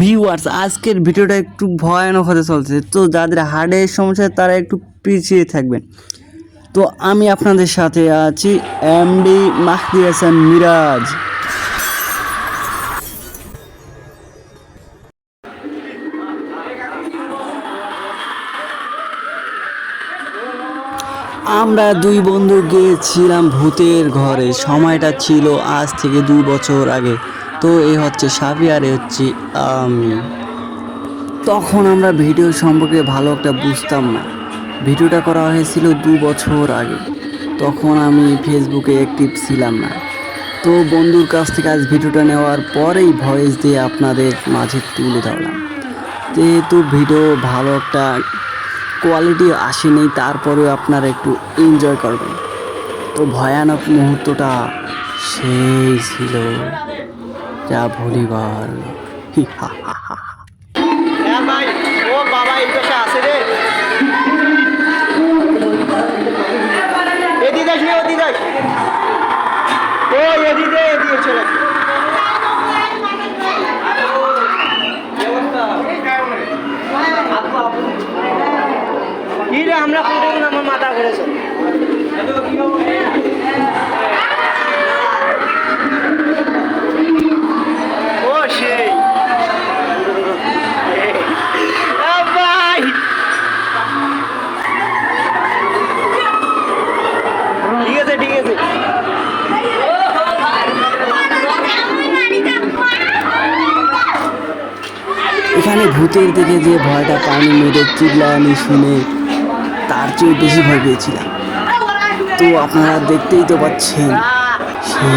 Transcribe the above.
Viewers আজকের ভিডিওটা একটু ভয়ানক হতে চলছে। তো যাদের হার্টের সমস্যা, তারা একটু পিছিয়ে থাকবেন। তো আমি আপনাদের সাথে আছি এমডি মাহদি হাসান মিরাজ। আমরা দুই বন্ধু গিয়েছিলাম ভূতের ঘরে। সময়টা ছিল আজ থেকে দুই বছর আগে। তো এ হচ্ছে সাবি আর এ হচ্ছে আমি তখন আমরা ভিডিও সম্পর্কে ভালো একটা বুঝতাম না। ভিডিওটা করা হয়েছিল দু বছর আগে। তখন আমি ফেসবুকে অ্যাক্টিভ ছিলাম না। তো বন্ধুর কাছ থেকে আজ ভিডিওটা নেওয়ার পরেই ভয়েস দিয়ে আপনাদের মাঝে তুলে ধরলাম। যেহেতু ভিডিও ভালো একটা কোয়ালিটি আসেনি, তারপরেও আপনারা একটু এনজয় করবেন। তো ভয়ানক মুহূর্তটা সেই ছিল। যা হা। হ্যাঁ ভাই, ও বাবা আছে রে। ও চলে। আমরা কোথাও আমার মাথা ঘুরেছে। এখানে ভূতের দিকে যে ভয়টা পানি মেরে চিল্লানি শুনে তার চেয়েও বেশি ভয় পেয়েছিলাম। তো আপনারা দেখতেই তো পাচ্ছেন, সেই